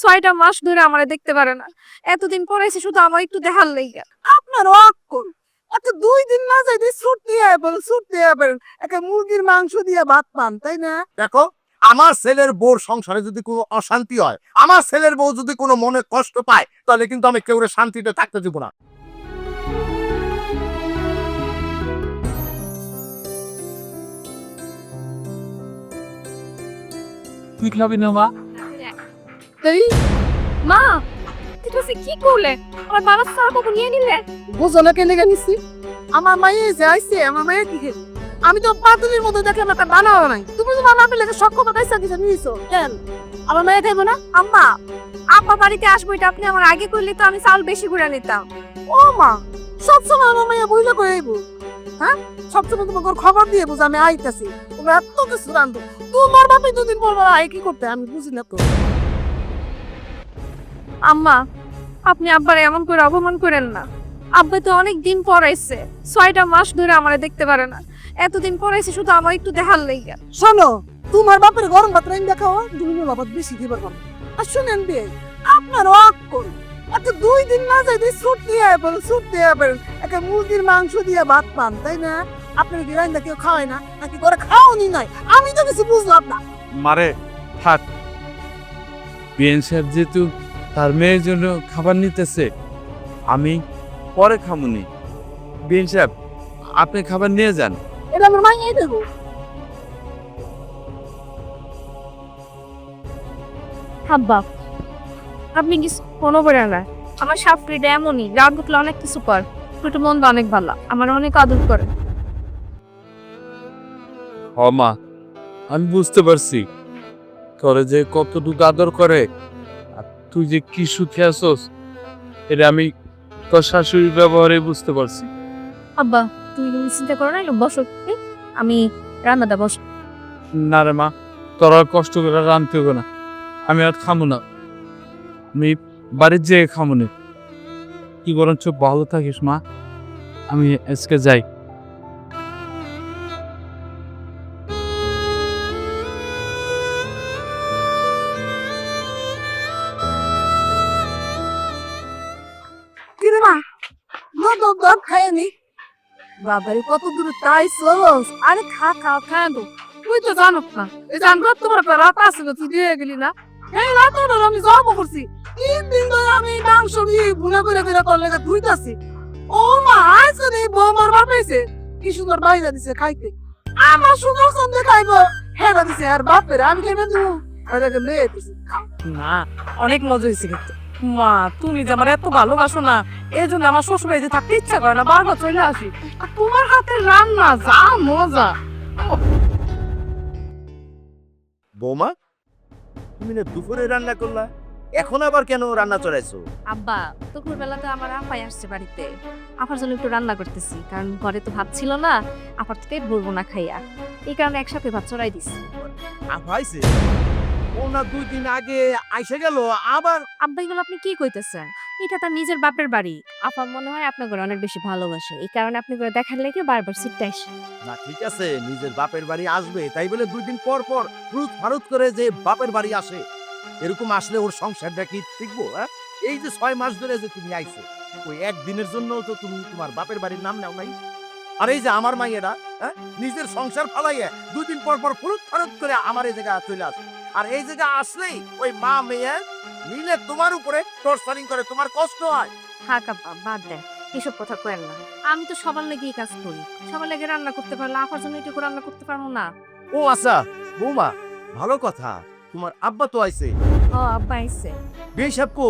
ছয়টা মাস ধরে আমারে দেখতে পারে না। এতদিন পরে এসে শুধু আমার একটু দেখার লেগে। আপনার আচ্ছা দুই দিন না যাইতে স্যুট দিয়ে বলেন স্যুট দিয়ে বলেন একটা মুরগির মাংস দিয়ে ভাত পান তাই না? দেখো আমার ছেলের বউর সংসারে যদি কোনো অশান্তি হয় আমার ছেলের বউ যদি কোনো মনে কষ্ট পায় তাহলে কিন্তু আমি কেউ শান্তিতে থাকতে দিব না। তুই খাবি না মা? এই, মা তুই তো কি করলে? আমার বাবার চা কখন নিয়ে নিলে। বুঝো না কেন নিছি আমার মাইয়ে যে আইছে আমার মাইয়ে কি খেয়ে আমি তো পাতুলির মতো দেখে একটা বানাও নাই তুমি তো বানাবে লেগে সক্ষম কাইসা কিছু নিয়েছো? কেন? আমার মাইয়ে খাইবো না? আম্মা আপা বাড়িতে আসব এটা আপনি আমার আগে করলে তো আমি চাল বেশি ঘুরে নিতাম। ও মা সবসময় আমার মাইয়া বুঝলে করে আইবো। হ্যাঁ? সবসময় তোমাকে খবর দিয়ে বুঝ আমি আইতাছি। তোমরা এত কিছু রান্ধো। তোমার বাপে দুদিন পর পর আয় কি করতে? আমি বুঝি না তো। আম্মা আপনি আব্বার এমন করে অপমান করেন না। আব্বা তো অনেক দিন পর ছয়টা মাস ধরে আমারে দেখতে পারে না। এতদিন পর শুধু আমার একটু দেখার লেগে শোনো তোমার বাপের গরম ভাত রাইন দেখাও তুমি বাবাত বেশি দিবার পারো আর শুনেন বে আপনার অক্কল আচ্ছা দুই দিন না যাইতে স্যুট দিয়ে বলেন স্যুট দিয়ে বলেন একটা মুরগির মাংস দিয়ে ভাত পান তাই না? আপনার কি রাইন্দা কেউ খাওয়ায় না নাকি করে খাওনি নাই? আমি তো কিছু বুঝলাম না। মারে থাক। বিএন সাহেব যেহেতু তার মেয়ের জন্য খাবার নিতেছে। আমি পরে খামুনি। বিএন সাহেব আপনি খাবার নিয়ে যান। এটা আমার মাইয়াই দেবো। আব্বা আপনি কি কোনো বলেন না? আমার সাফরিটা এমনই রাত উঠলে অনেক কিছু কর। একটু মন অনেক ভালো আমার অনেক আদর করে। হ মা আমি বুঝতে পারছি। তোরে যে কতটুকু আদর করে তুই যে কি সুখে আসোস এটা আমি তোর শাশুড়ির ব্যবহারে বুঝতে পারছি। আব্বা তুই চিন্তা করো না বসো। আমি রান্নাটা বস। না রে মা তোর আর কষ্ট করে রানতে হবে না আমি আর খামো না। আমি বাড়ির যেয়ে খামো না। কি বরঞ্চ ভালো থাকিস মা আমি আজকে যাই। বাবারে কত দূরে তাই সোস আরে খা খাও খা দো তুই তো জানো না এই জানব তোমার একটা রাত আছে না, তুই দিয়ে গেলি না। এই রাত হলো আমি জব করছি। তিন দিন ধরে আমি মাংস নিয়ে ভুনা করে করে তোর লেগে ধুইতাছি। ও মা আইসে রে বৌমার বাপাইছে কি সুন্দর বাইরে দিছে খাইতে। আমার সুন্দর সন্ধে খাইবো হেরা দিছে আর বাপের আমি খেয়ে দু আর মেয়ে না অনেক মজা হয়েছে কিন্তু। মা তুমি যে আমার এত ভালোবাসো না এই জন্য আমার শ্বশুর বাড়িতে থাকতে ইচ্ছা করে না বারবার চলে আসি। আর তোমার হাতের রান্না যা মজা। বৌমা তুমি না দুপুরে রান্না করলা এখন আবার কেন রান্না চড়াইছো? আব্বা দুপুর বেলা তো আমার আপাই আসছে বাড়িতে। আপার জন্য একটু রান্না করতেছি কারণ ঘরে তো ভাত ছিল না আপার থেকে বলব না খাইয়া। এই কারণে একসাথে ভাত চড়াই দিছি। আপাইছে দুই দিন আগে আইসে গেল আবার আব্বা এগুলো আপনি কি কইতেছেন? এটা তার নিজের বাপের বাড়ি। আপা মনে হয় আপনার ঘরে অনেক বেশি ভালোবাসে। এই কারণে আপনি করে দেখার লেগে বারবার সিটটা এসে না ঠিক আছে নিজের বাপের বাড়ি আসবে তাই বলে দুই দিন পর পর ফারুত করে যে বাপের বাড়ি আসে এরকম আসলে ওর সংসারটা কি টিকবো হ্যাঁ? এই যে ছয় মাস ধরে যে তুমি আইছো ওই একদিনের জন্য তো তুমি তোমার বাপের বাড়ির নাম নাও নাই। আর এই যে আমার মাইয়েরা হ্যাঁ? নিজের সংসার ফালাইয়া দুই দিন পর পর ফুরুত ফারুত করে আমার এই জায়গায় চলে আসে। আর এই জায়গা আসলেই ওই মা মেয়ে মিলে তোমার উপরে টর্চারিং করে তোমার কষ্ট হয়। থাক বাদ দেন এসব কথা কেন না। আমি তো সবার লেগেই কাজ করি। সবার লেগে রান্না করতে পারলে আপার জন্য এটুকু রান্না করতে পারব না। ও আচ্ছা বৌমা ভালো কথা। তোমার আব্বা তো আইছে। ও আব্বা আইসে বিয়ে সাহেব কো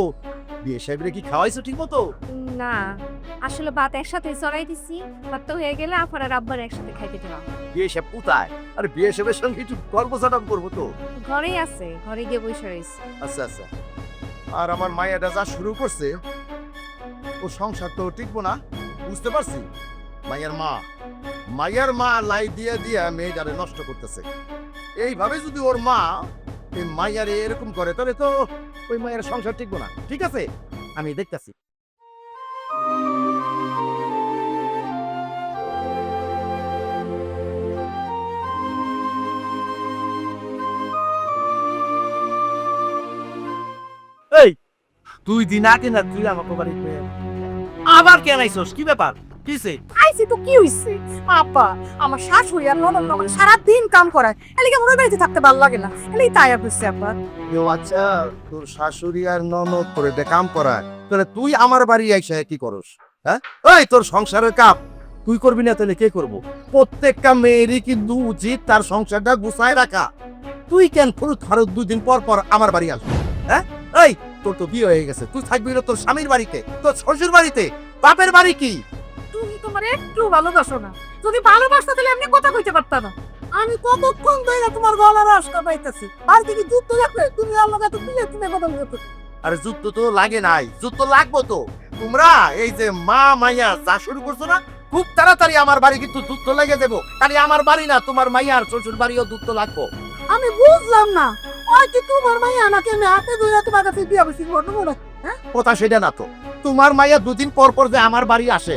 বিয়ে সাহেবরে কি খাওয়াইছো ঠিক মতো না। আসলে ভাত একসাথে চড়াই দিছি ভাত তো হয়ে গেলে আপার আর আব্বার একসাথে খাইতে দিলাম বিয়ে সাহেব কোথায়? আরে বিয়ে সাহেবের সঙ্গে একটু গল্প সাটাম করব তো। ঘরেই আছে ঘরে গিয়ে বসে রয়েছে। আচ্ছা আচ্ছা। আর আমার মায়েরা যা শুরু করছে ও সংসার তো টিকবো না বুঝতে পারছি? মায়ের মা মায়ের মা লাই দিয়ে দিয়ে মেয়েটারে নষ্ট করতেছে। এইভাবে যদি ওর মা এই মাইয়ারে এরকম করে তাহলে তো ওই মায়ের সংসার টিকবো না। ঠিক আছে? আমি দেখতাছি। দুই দিন আগে না তুই আমাকে বাড়ি আবার কেন আইসস? কি ব্যাপার? কিসে আইসি তো কি হইছে? আপা আমার শাশুড়ি আর ননদ সারা দিন কাম করায়। এলিকে মনে বাড়িতে থাকতে ভালো লাগে না। তাই আপা। আচ্ছা তোর শাশুড়ি আর ননদ করে দে কাম করায়। তাহলে তুই আমার বাড়ি আইসা কি করস হ্যাঁ? ওই তোর সংসারের কাপ তুই করবি না তাহলে কে করব? প্রত্যেকটা মেয়েরই কিন্তু উচিত তার সংসারটা গুছায় রাখা। তুই কেন ফুরুত ফারুত দুই দিন পর পর আমার বাড়ি আসবি হ্যাঁ? এই তোর তো বিয়ে হয়ে গেছে। তুই থাকবি না তোর স্বামীর বাড়িতে তোর শ্বশুর বাড়িতে। বাপের বাড়ি কি? তুমি তোমার একটু ভালোবাসো না। যদি ভালোবাসতে তাহলে এমনি কথা কইতে পারতা না। আমি কতক্ষণ ধরে তোমার গলার আর কি যুদ্ধ তুমি তো তুমি তুমি কথা বলতে। আরে যুদ্ধ তো লাগে নাই। যুদ্ধ লাগবো তো। তোমরা এই যে মা মাইয়া যা শুরু করছ না খুব তাড়াতাড়ি আমার বাড়ি কিন্তু যুদ্ধ লেগে দেবো খালি আমার বাড়ি না তোমার মাইয়ার শ্বশুর বাড়িও যুদ্ধ লাগবো। আমি বুঝলাম না। ওই কি তোমার মাইয়া নাকি আমি হাতে ধরে তোমার কাছে বিয়ে বসি না কথা সেটা না তো। তোমার মাইয়া দুদিন পর পর যে আমার বাড়ি আসে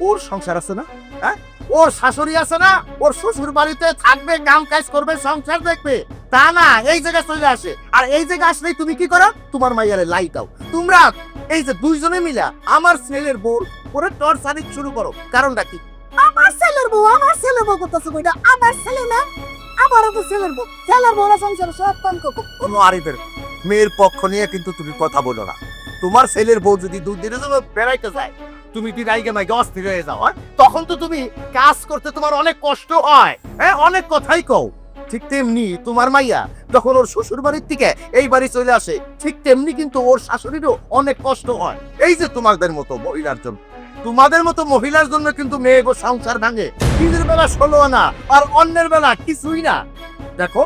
ওর সংসার আছে না? হ্যাঁ? ওর শাশুড়ি আছে না? ওর শ্বশুর বাড়িতে থাকবে কাম কাজ করবে সংসার দেখবে। তা না এই জায়গায় চলে আসে। আর এই জায়গায় আসলেই তুমি কি করো? তোমার মাইয়ারে লাই দাও। তোমরা এই যে দুইজনে মিলা আমার ছেলের বোর করে টর্চারিং শুরু করো। কারণটা কি? আমার ছেলের বউ আমার ছেলের বউ করতেছে কইটা আমার ছেলে না আমারও তো ছেলের বউ। ছেলের বউ সংসার সব কাম করব কোনো আরিফের মেয়ের পক্ষ নিয়ে কিন্তু তুমি কথা বলো না। তোমার ছেলের বউ যদি দু দিনের জন্য বেড়াইতে যায় তুমি কি রাইগে মাইগে অস্থির হয়ে যাও হ্যাঁ? তখন তো তুমি কাজ করতে তোমার অনেক কষ্ট হয় হ্যাঁ? অনেক কথাই কও। ঠিক তেমনি তোমার মাইয়া যখন ওর শ্বশুর বাড়ির থেকে এই বাড়ি চলে আসে, ঠিক তেমনি কিন্তু ওর শাশুড়িরও অনেক কষ্ট হয়। এই যে তোমাদের মতো মহিলার জন্য। তোমাদের মতো মহিলার জন্য কিন্তু মেয়ে গো সংসার ভাঙে। নিজের বেলা ষোলো আনা, আর অন্যের বেলা কিছুই না। দেখো,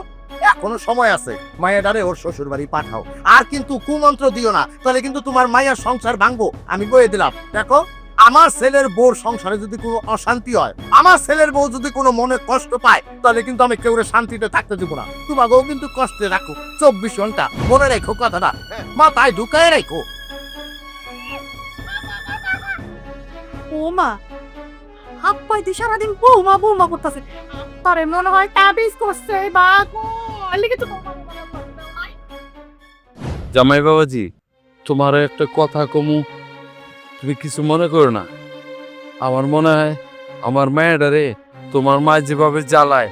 এখনও সময় আছে। মায়া ডারে ওর শ্বশুর বাড়ি পাঠাও। আর কিন্তু কুমন্ত্র দিও না, তাহলে কিন্তু তোমার মায়ের সংসার ভাঙবো। আমি বয়ে দিলাম। দেখো আমার ছেলের বউর সংসারে যদি কোনো অশান্তি হয় আমার ছেলের বউ যদি কোনো মনে কষ্ট পায় তাহলে কিন্তু আমি কেউ শান্তিতে থাকতে দেবো না। তোমাকেও কিন্তু কষ্টে রাখো। চব্বিশ ঘণ্টা মনে রেখো কথাটা। মাথায় ঢুকায় রেখো। বৌমা হাত পাই দিয়ে সারাদিন বৌমা বৌমা করতেছে। তারে মনে হয় তাবিজ করছে বা লিখে তো জামাই বাবাজি তোমার একটা কথা কমু। তুমি কিছু মনে করো না। আমার মনে হয় আমার মেয়েটা রে তোমার মা যেভাবে জ্বালায়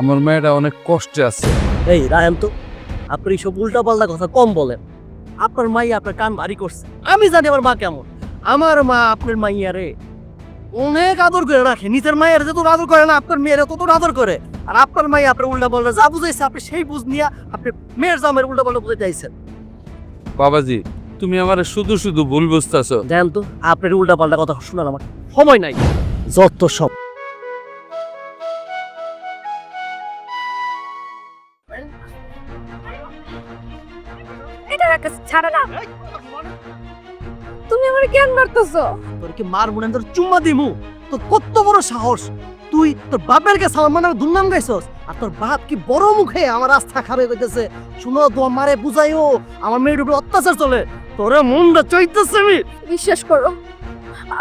আমার মেয়েটা অনেক কষ্টে আছে। এই রাহেন তো আপনি সব উল্টা পাল্টা কথা কম বলেন। আপনার মাই আপনার কান ভারী করছে। আমি জানি আমার মা কেমন। আমার মা আপনার মাইয়া রে অনেক আদর করে রাখে। নিজের মায়ের যত আদর করে না আপনার মেয়ের তত আদর করে। আর আপনার মাই আপনার উল্টা পাল্টা যা বুঝাইছে আপনি সেই বুঝ নিয়ে আপনি মেয়ের জামের উল্টা পাল্টা বুঝে চাইছেন বাবাজি তুমি আমার শুধু শুধু ভুল বুঝতেছো। দেন তো আপনার উল্টা পাল্টা কথা শোনার আমার সময় নাই। যত সব এটা একটা ছাড়ে না। তুমি আমার কেন মারতেছো। তোর কি মার মনে তোর চুম্মা দিমু। তোর কত বড় সাহস। তুই তোর বাপের আমার মানে দুর্নাম গাইছস। আর তোর বাপ কি বড় মুখে আমার আস্থা খাবে কইতেছে শুনো তোমার মারে বুঝাইও। আমার মেয়ের উপরে অত্যাচার চলে। তোরে মনটা চৈতেছে আমি। বিশ্বাস করো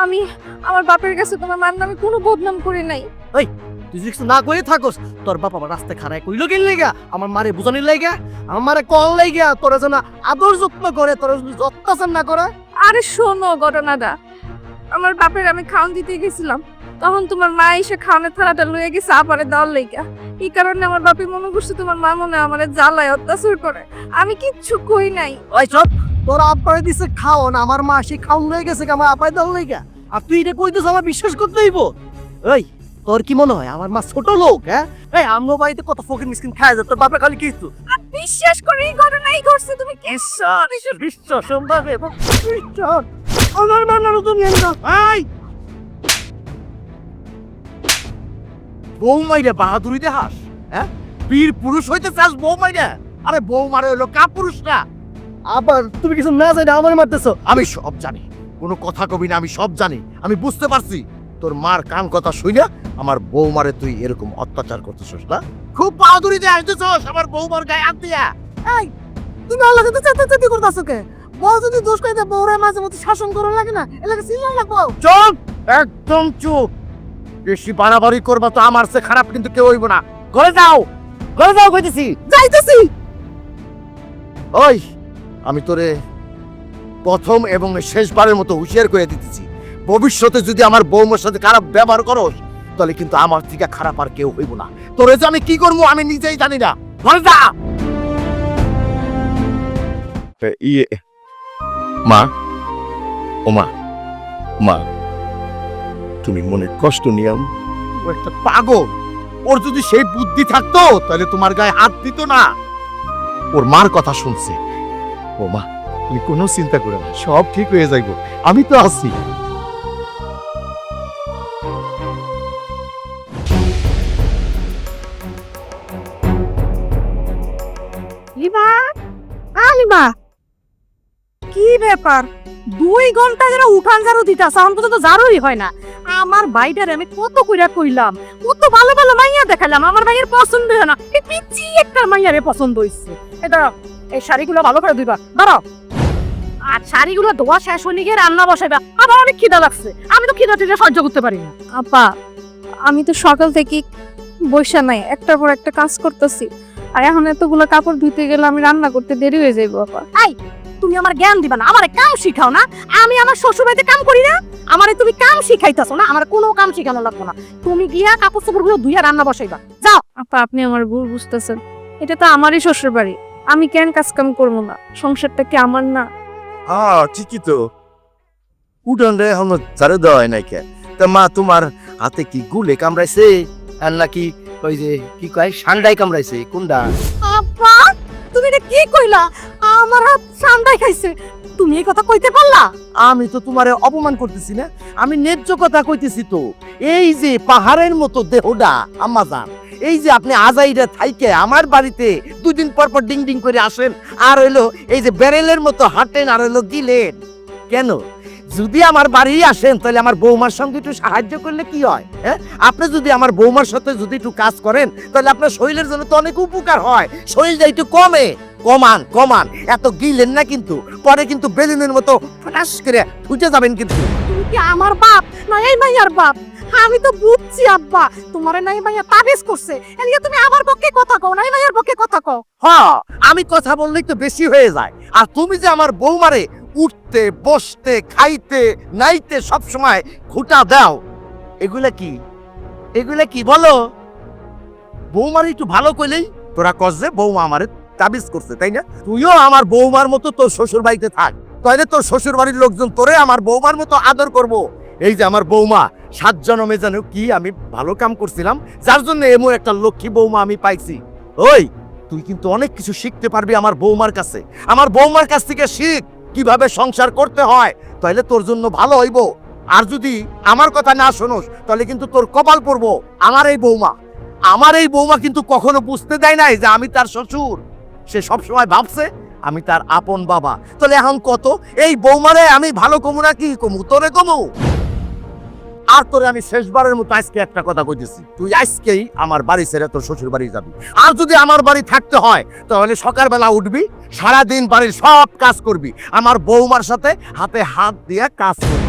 আমি আমার বাপের কাছে তোমার মার নামে কোনো বদনাম করি নাই। তুই যদি কিছু না করে থাকস তোর বাপ আমার রাস্তায় খারায় কইলো গেল লাইগা আমার মারে বুঝানির লাইগা আমার মারে কল লাইগা তোরা যেন আদর যত্ন করে তোরা যদি অত্যাচার না করে আরে শোনো ঘটনাটা আমার বাপের আমি খাওয়ান দিতে গেছিলাম তখন তোমার মা এসে খাওয়ানোর থালাটা লয়ে গেছে আবারে দেওয়ার লেগা। এই কারণে আমার বাপি মনে করছে তোমার মা মনে আমারে জ্বালায় অত্যাচার করে। আমি কিচ্ছু কই নাই। ওই সব তোর আব্বারে দিছে খাও না আমার মা সে খাওন লয়ে গেছে কি আমার আব্বাই দল লাইগা। আর তুই এটা কইতেছ আমার বিশ্বাস করতে হইব। এই তোর কি মনে হয় আমার মা ছোট লোক হ্যাঁ? এই আমগো বাড়িতে কত ফকির মিসকিন খায় যায় তোর বাপে খালি কিছু? বিশ্বাস করে এই ঘটনাই ঘটছে তুমি ঈশ্বর ঈশ্বর বিশ্ব সম্ভব এবং ঈশ্বর আমার মানার তুমি এই! বউ মাইরে বাহাদুরি দেহাস হ্যাঁ? বীর পুরুষ হইতে চাস বউ মাইরে আরে বউ মারে হলো কা পুরুষ না আবার তুমি কিছু না জানি আমার মারতেছো। আমি সব জানি। কোনো কথা কবি না আমি সব জানি। আমি বুঝতে পারছি। তোর মার কান কথা শুইনা আমার বৌমারে তুই এরকম অত্যাচার করতেছিস না? খুব বাহাদুরি দিয়ে আসতেছস আমার বৌমার গায়ে হাত দিয়া। এই তুমি আল্লাহ কিন্তু চেতে চেতে করতেছো কে? বউ যদি দোষ করে দেয় বউরে মাঝে মধ্যে শাসন করা লাগে না? এলাকা সিজন লাগবো। চুপ! একদম চুপ! বেশি বাড়াবাড়ি করবা তো আমার সে খারাপ কিন্তু কেউ হইব না। ঘরে যাও! ঘরে যাও কইতেছি। যাইতেছি। ওই! আমি তোরে প্রথম এবং শেষবারের মতো হুঁশিয়ার করে দিতেছি। ভবিষ্যতে যদি আমার বৌমার সাথে খারাপ ব্যবহার করস তাহলে কিন্তু আমার থেকে খারাপ আর কেউ হইব না। তোরে যে আমি কি করব আমি নিজেই জানি না। যা! ইয়ে মা ও মা মা তুমি মনে কষ্ট নিয়াম ও একটা পাগল। ওর যদি সেই বুদ্ধি থাকতো তাহলে তোমার গায়ে হাত দিত না। ওর মার কথা শুনছে। তুমি কোনো চিন্তা করো না, সব ঠিক হয়ে যাইব। আমি তো আছি। কি ব্যাপার? দুই ঘণ্টা ধরে উঠান ঝাড়ু দিতাস এখন পর্যন্ত হয় না। আমার বাইটারে আমি কত কইরা কইলাম, কত ভালো ভালো মাইয়া দেখালাম আমার মাইয়ের পছন্দ হয় না। এই পিচি একটা মাইয়ারে পছন্দ হইছে। দাঁড়াও। এই শাড়িগুলো ভালো করে ধুইবা। দাঁড়াও। আর শাড়িগুলো ধোয়া শেষ হয়ে গিয়ে রান্না বসাইবা। আমার অনেক খিদা লাগছে। আমি তো খিদা টিদা সহ্য করতে পারি না। আপা আমি তো সকাল থেকে বসে নাই একটার পর একটা কাজ করতেছি। আর এখন এতগুলো কাপড় ধুতে গেলে আমি রান্না করতে দেরি হয়ে যাইবো আপা। তুমি আমার জ্ঞান দিবা না আমারে কাম শিখাও না। আমি আমার শ্বশুর বাড়িতে কাম করি না। আমারে তুমি কাম শিখাইতাছো না আমার কোনো কাম শিখানো লাগবে না। তুমি গিয়া কাপড় চোপড়গুলো ধুইয়া রান্না বসাইবা। যাও। আপা আপনি আমার ভুল বুঝতেছেন। এটা তো আমারই শ্বশুর বাড়ি আমি কেন কাজ কাম করব না? সংসারটা কি আমার না? হ্যাঁ ঠিকই তো। উঠান রে এখনও ঝাড়ু দেওয়া হয় নাই কে? তা মা তোমার হাতে কি গুলে কামড়াইছে? আর নাকি ওই যে কি কয় সান্ডাই কামড়াইছে কোনটা? আপা তুমি এটা কি কইলা? আমার হাত সান্দাই খাইছে। তুমি এই কথা কইতে পারলা? আমি তো তোমারে অপমান করতেছি না, আমি ন্যায্য কথা কইতেছি তো। এই যে পাহাড়ের মতো দেহটা আমাজান এই যে আপনি আজাইরা থাইকে আমার বাড়িতে দুদিন পর পর ডিং ডিং করে আসেন, আর হইল এই যে ব্যারেলের মতো হাঁটেন, আর হইল গিলেন। কেন? যদি আমার বাড়ি আসেন তাহলে আমার বৌমার সঙ্গে একটু সাহায্য করলে কি হয়? হ্যাঁ? আপনি যদি আমার বৌমার সাথে যদি একটু কাজ করেন তাহলে আপনার শরীরের জন্য তো অনেক উপকার হয়। শরীরটা একটু কমে। কমান কমান। এত গিলেন না কিন্তু। পরে কিন্তু বেলুনের মতো ফটাস করে ফুটে যাবেন কিন্তু। তুমি কি আমার বাপ? না এই মাইয়ার বাপ। আমি তো বুঝছি আব্বা। তোমারে নাই মাইয়া তাবিজ করছে। এদিকে তুমি আমার পক্ষে কথা কও নাই মাইয়ার পক্ষে কথা কও। হ্যাঁ আমি কথা বললেই তো বেশি হয়ে যায়। আর তুমি যে আমার বৌমারে উঠতে, বসতে, খাইতে, নাইতে সব সময় খুঁটা দাও। এগুলা কি? এগুলা কি বলো? বৌমার একটু ভালো কইলেই তোরা কস যে বৌমা আমারে তাবিজ করছে, তাই না? তুইও আমার বৌমার মতো তোর শ্বশুর বাড়িতে থাক। তাইলে তোর শ্বশুর বাড়ির লোকজন তোরে আমার বৌমার মতো আদর করব। এই যে আমার বৌমা সাত জনমে যেন কি আমি ভালো কাম করছিলাম, যার জন্য এমন একটা লক্ষ্মী বৌমা আমি পাইছি। ওই, তুই কিন্তু অনেক কিছু শিখতে পারবি আমার বৌমার কাছে। আমার বৌমার কাছ থেকে শিখ। কীভাবে সংসার করতে হয় তাহলে তোর জন্য ভালো হইব। আর যদি আমার কথা না শোনোস তাহলে কিন্তু তোর কপাল পড়ব। আমার এই বৌমা, আমার এই বৌমা কিন্তু কখনো বুঝতে দেয় নাই যে আমি তার শ্বশুর। সে সবসময় ভাবছে, আমি তার আপন বাবা। তাহলে এখন কত? এই বৌমারে আমি ভালো কমু নাকি কমু? তোরে কমু? আর তোরে আমি শেষবারের মতো আজকে একটা কথা কইতেছি। তুই আজকেই আমার বাড়ি ছেড়ে তোর শ্বশুর বাড়ি যাবি। আর যদি আমার বাড়ি থাকতে হয়, তাহলে সকালবেলা উঠবি, সারাদিন বাড়ির সব কাজ করবি, আমার বৌমার সাথে হাতে হাত দিয়ে কাজ করবি।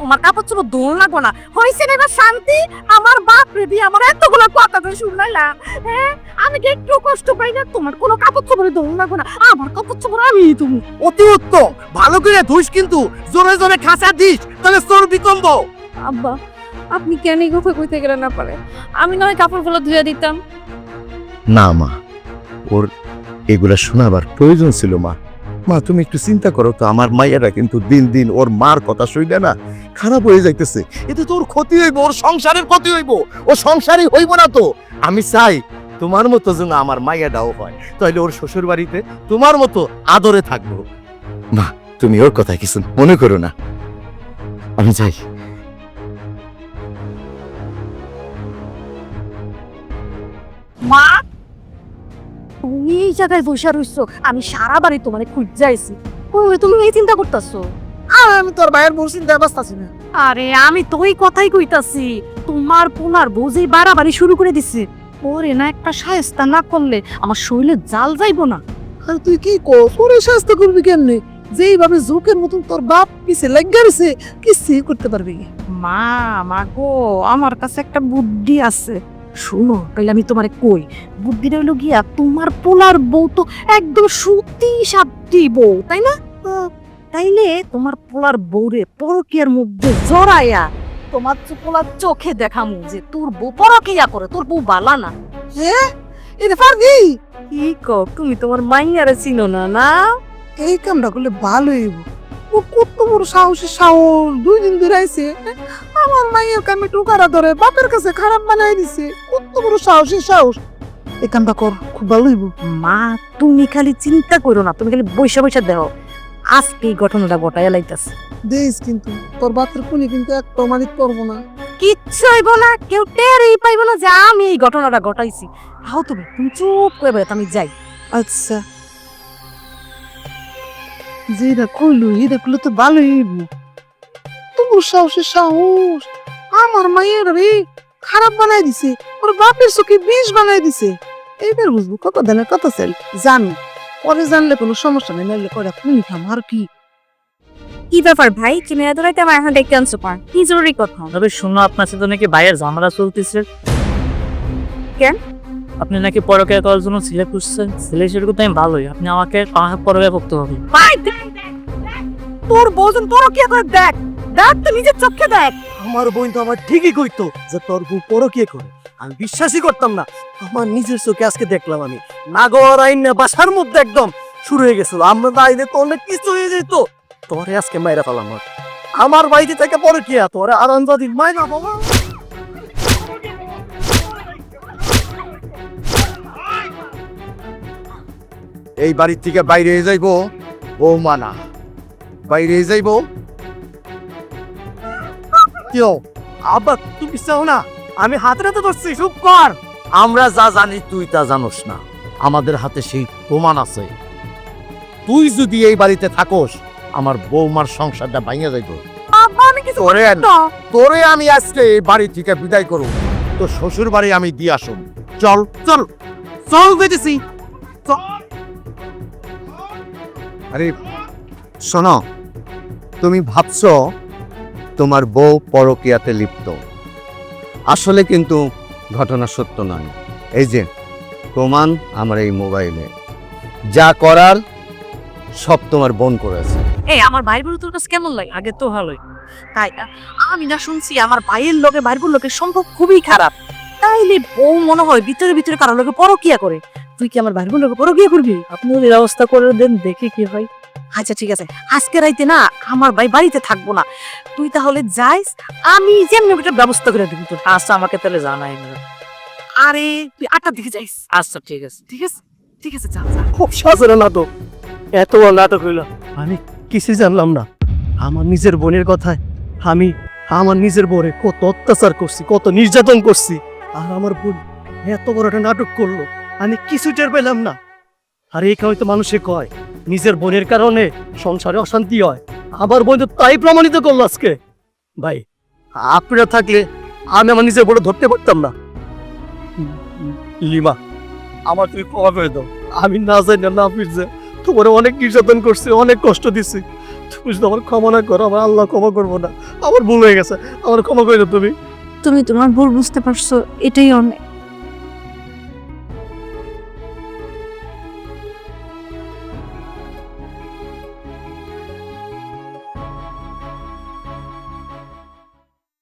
তোমার কাপড় চোপড় দোল লাগবো না। হয়েছে না এবার শান্তি? আমার বাপ রেডি আমার এতগুলো কথা তো শুনলাম। হ্যাঁ? আমি কি একটু কষ্ট পাই না তোমার কোনো কাপড় চোপড়ে দোল লাগবো না। আমার কাপড় চোপড় আমি তুমি অতি উত্তম। ভালো করে ধুস কিন্তু। জোরে জোরে খাঁচা দিস তাহলে চর্বি কমবো। আব্বা আপনি কেন এই কথা কইতে গেলে না পারে? আমি নয় কাপড়গুলো ধুয়ে দিতাম। না মা ওর এগুলা শোনাবার প্রয়োজন ছিল মা। মা, তুমি একটু চিন্তা করো তো, আমার মাইয়ারা কিন্তু দিন দিন ওর মার কথা শুইলে না খারাপ হয়ে যাইতেছে। এতে তো ওর ক্ষতি হইব, ওর সংসারের ক্ষতি হইব, ও সংসারই হইব না তো। আমি চাই তোমার মতো যেন আমার মাইয়াটাও হয় তাহলে ওর শ্বশুর বাড়িতে তোমার মতো আদরে থাকব। মা, তুমি ওর কথা কিছু মনে করো না। আমি চাই এই জায়গায় বসে রইছো আমি সারা বাড়ি তোমারে খুঁজে আইছি। তুমি এই চিন্তা করতেছো? আমি তোর ভাইয়ের বউ চিন্তা বাঁচতাছি না। আরে আমি তো ওই কথাই কইতাছি তোমার পুনার বুঝি বাড়াবাড়ি শুরু করে দিছে ওরে না একটা সায়স্তা না করলে আমার শরীরে জাল যাইবো না। আর তুই কি কস? ওরে শাস্তি করবি কেমনে? যেইভাবে জোকের মতন তোর বাপ পিছে লাগিয়ে রয়েছে কিছুই করতে পারবি। মা মা গো আমার কাছে একটা বুদ্ধি আছে। শুনো তাইলে আমি তোমারে কই বুদ্ধি হইল গিয়া তোমার পোলার বউ তো একদম সত্যি সাধ্যি বউ তাই না? তাইলে তোমার পোলার বউরে পরকিয়ার মধ্যে জড়াইয়া তোমার পোলার চোখে দেখামু যে তোর বউ পরকিয়া করে তোর বউ বালা না। হ্যাঁ এটা পারবি কি কর তুমি তোমার মাইয়ারে চিনো না না? এই কামটা করলে ভালো হইব। ও কত বড় সাহসী সাহস। দুই দিন ধরে আইছে আমার মাইয়ের কামে টুকারা ধরে বাপের কাছে খারাপ বানাই দিছে। কত বড় সাহসী সাহস। কামটা কর খুব ভালো হইব। মা তুমি খালি চিন্তা করো না তুমি খালি বৈশা বৈশা দেখো। আজকে এই ঘটনাটা ঘটাইয়া লাইতাছে। দেশ কিন্তু তোর বাচ্চার কোনি কিন্তু এক প্রমাণিত করব না। কিচ্ছু হইব না কেউ টেরই পাইব না যে আমি এই ঘটনাটা ঘটাইছি। হাও তুমি তুমি চুপ করে আমি যাই। আচ্ছা। যেটা কইলো এটা করলে তো ভালোই হইব। তোমার সাহসী সাহস। আমার মায়ের রে খারাপ বানাই দিছে। ওর বাপের চোখে বিষ বানাই দিছে। এইবার বুঝব কত দিনের কত চাই জানি পরে জানলে কোনো সমস্যা নেই নাইলে করে খুনি খাম আর কি? কি ব্যাপার ভাই? তুমি এত রাতে আমার এখন দেখতে আনছো পার কি জরুরি কথা? তবে শুনো আপনার সাথে নাকি ভাইয়ের ঝামেলা চলতেছে। কেন? আপনি নাকি পরকে করার জন্য ছেলে খুঁজছেন? ছেলে সেরকম তো আমি ভালোই। আপনি আমাকে পরকে করতে হবে। তোর বউজন পরকিয়া করে দেখ। দেখ তো নিজের চোখে দেখ। আমার বোন তো আমার ঠিকই কইতো যে তোর বউ পরকে করে। আমি বিশ্বাসই করতাম না। আমার নিজের চোখে আজকে দেখলাম আমি। নাগর আইন না বাসার মধ্যে একদম শুরু হয়ে গেছিল। আমরা তো আইলে তো অনেক কিছু হয়ে যেত। তোরে আজকে মাইরা ফেলাম আমার আমার বাড়িতে থেকে পরে কি তোরে আরামবাদী মাইনা বাবা এই বাড়ির থেকে বাইরে যাইবো? ও মানা বাইরে যাইবো? কেউ তুমি চাও না? আমি হাতে হাতে ধরছি চুপ কর। আমরা যা জানি তুই তা জানোস না। আমাদের হাতে সেই প্রমাণ আছে। তুই যদি এই বাড়িতে থাকোস আমার বৌমার সংসারটা ভাঙে যাইব। তোরে তোরে আমি আজকে এই বাড়ি থেকে বিদায় করব। তো শ্বশুর বাড়ি আমি দিয়ে আসুন চল চল। চল বেঁচেছি আরে, শোনো, তুমি ভাবছ তোমার বউ পরকিয়াতে লিপ্ত। আসলে কিন্তু ঘটনা সত্য নয়। এই যে, প্রমাণ আমার এই মোবাইলে। যা করার, সব তোমার বোন করেছে। এই আমার ভাইয়ের বউ তোর কাছে কেমন লাগে? আগে তো ভালোই। তাই আমি না শুনছি আমার ভাইয়ের লোকে ভাইয়ের লোকের সম্পর্ক খুবই খারাপ। তাইলে বউ মনে হয় ভিতরে ভিতরে কারও লোকে পরকিয়া করে। তুই কি আমার ভাইয়ের লোকে পরকিয়া করবি? আপনি যদি ব্যবস্থা করে দেন দেখি কি হয়। আচ্ছা ঠিক আছে। আজকে রাইতে না আমার ভাই বাড়িতে থাকব না। তুই তাহলে যাইস আমি যেমনি একটা ব্যবস্থা করে দিবি তোর। আচ্ছা আমাকে তাহলে জানাই না আরে তুই আটটার দিকে যাইস। আচ্ছা ঠিক আছে। ঠিক আছে? ঠিক আছে যা যা। খুব সজরে নাটক। এত বড় নাটক হইল। আমি কিছু জানলাম না। আমার নিজের বোনের কথায় আমি আমার নিজের বোনে কত অত্যাচার করছি কত নির্যাতন করছি। আর আমার বোন এত বড় একটা নাটক করল। আমি কিছু টের পেলাম না। আর এই কারণে তো মানুষে কয়, নিজের বোনের কারণে সংসারে অশান্তি হয়। আমার বোন তাই প্রমাণিত করল আজকে। ভাই আপনারা থাকলে আমি আমার নিজের বোনে ধরতে পারতাম না। লিমা, আমার তুমি ক্ষমা করে দাও। আমি না জানি না ফিরছে তোমার অনেক নির্যাতন করছি, অনেক কষ্ট দিছি। তুমি যদি আমার ক্ষমা না করো, আমার আল্লাহ ক্ষমা করব না। আমার ভুল হয়ে গেছে, আমার ক্ষমা করে দাও তুমি। তুমি তোমার ভুল বুঝতে পারছ, এটাই অনেক।